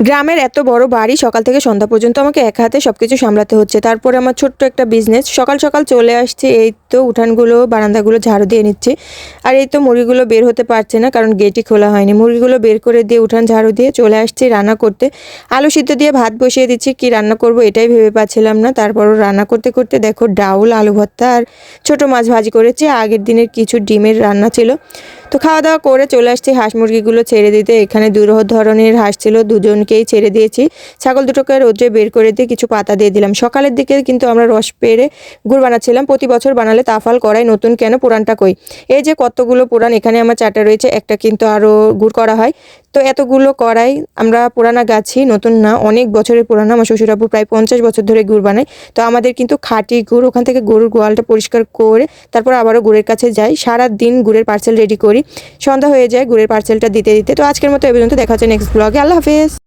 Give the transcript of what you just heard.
গ্রামের এত বড় বাড়ি সকাল থেকে সন্ধ্যা পর্যন্ত আমাকে এক হাতে সব কিছু সামলাতে হচ্ছে। তারপরে আমার ছোট্ট একটা বিজনেস সকাল সকাল চলে আসছে, এই তো উঠানগুলো, বারান্দাগুলো ঝাড়ু দিয়ে নিচ্ছে। আর এই তো মুরগিগুলো বের হতে পারছে না, কারণ গেটই খোলা হয়নি। মুরগিগুলো বের করে দিয়ে উঠান ঝাড়ু দিয়ে চলে আসছি রান্না করতে। আলু সিদ্ধ দিয়ে ভাত বসিয়ে দিচ্ছি, কি রান্না করব এটাই ভেবে পাচ্ছিলাম না। তারপরও রান্না করতে করতে দেখো ডাউল, আলু ভর্তা আর ছোটো মাছ ভাজি করেছি। আগের দিনের কিছু ডিমের রান্না ছিল। তো খাওয়া দাওয়া করে চলে আসছি। হাঁস মুরগিগুলো ছেড়ে দিতে। এখানে দুরহ ধরনের হাঁস ছিল, দুজনকেই ছেড়ে দিয়েছি। ছাগল দুটোকে রোদ্রে বের করে দিয়ে কিছু পাতা দিয়ে দিলাম। সকালের দিকে কিন্তু আমরা রস পেরে গুড় বানাচ্ছিলাম। প্রতি বছর বানালে তাফাল করাই নতুন কেন পুরানটা কই? এই যে কতগুলো পুরান, এখানে আমার চারটা রয়েছে। একটা কিন্তু আরও গুড় করা হয়। তো এতগুলো করাই আমরা পুরানা গাছি, নতুন না, অনেক বছরের পুরানা। আমার শ্বশুরাবু প্রায় পঞ্চাশ বছর ধরে গুড় বানায়। তো আমাদের কিন্তু খাঁটি গুড়, ওখান থেকে গরুর গোয়ালটা পরিষ্কার করে তারপর আবারও গুড়ের কাছে যাই। সারা দিন গুড়ের পার্সেল রেডি করি। সন্ধ্যা হয়ে যায়, গুড়ের পার্সেলটা দিতে দিতে। তো আজকের মতো এ পর্যন্ত। দেখা হচ্ছে নেক্সট ব্লগে আল্লাহ হাফেজ।